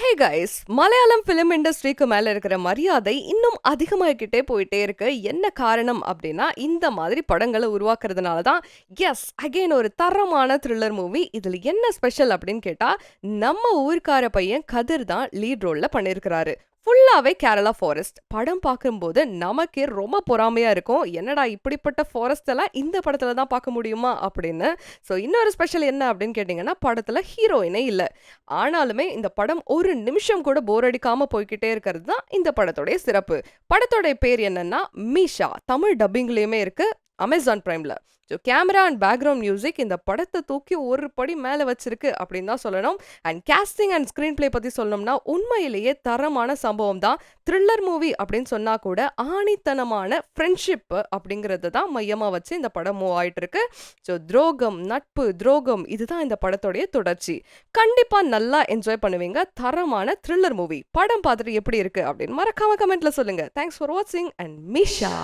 Hey guys Malayalam film இண்டஸ்ட்ரிக்கு மேல இருக்கிற மரியாதை இன்னும் அதிகமாகிக்கிட்டே போயிட்டே இருக்கு. என்ன காரணம் அப்படின்னா இந்த மாதிரி படங்களை உருவாக்குறதுனால தான் எஸ் அகைன் ஒரு தரமான த்ரில்லர் மூவி இதுல என்ன ஸ்பெஷல் அப்படின்னு கேட்டா நம்ம ஊர்க்கார பையன் கதிர் தான் லீட் ரோல்ல பண்ணியிருக்கிறாரு ஃபுல்லாகவே கேரளா ஃபாரஸ்ட் படம் பார்க்கும்போது நமக்கே ரொம்ப பொறாமையா இருக்கும். என்னடா இப்படிப்பட்ட ஃபாரஸ்ட் எல்லாம் இந்த படத்துல தான் பார்க்க முடியுமா அப்படின்னு. ஸோ இன்னொரு ஸ்பெஷல் என்ன அப்படின்னு கேட்டிங்கன்னா படத்துல ஹீரோயினே இல்லை. ஆனாலுமே இந்த படம் ஒரு நிமிஷம் கூட போர் அடிக்காம போய்கிட்டே இருக்கிறது தான் இந்த படத்தோடைய சிறப்பு. படத்தோடைய பேர் என்னன்னா மீஷா. தமிழ் டப்பிங்லேயுமே இருக்கு. Amazon ப்ரைமில் so camera and background music இந்த படத்தை தூக்கி ஒரு படி மேலே வச்சிருக்கு அப்படின்னு தான் சொல்லணும். And casting and screenplay பற்றி சொல்லணும்னா உண்மையிலேயே தரமான சம்பவம் தான். த்ரில்லர் மூவி அப்படின்னு சொன்னால் கூட ஆணித்தனமான ஃப்ரெண்ட்ஷிப் அப்படிங்கிறது தான் மையமாக வச்சு இந்த படம் மூவ் ஆகிட்டு இருக்கு ஸோ துரோகம் நட்பு துரோகம் இதுதான் இந்த படத்தோடைய தொடர்ச்சி. கண்டிப்பாக நல்லா என்ஜாய் பண்ணுவீங்க. தரமான த்ரில்லர் மூவி படம் பார்த்துட்டு எப்படி இருக்கு அப்படின்னு மறக்காம கமெண்ட்ல சொல்லுங்க. தேங்க்ஸ் ஃபார் வாட்சிங் அண்ட் மிஷா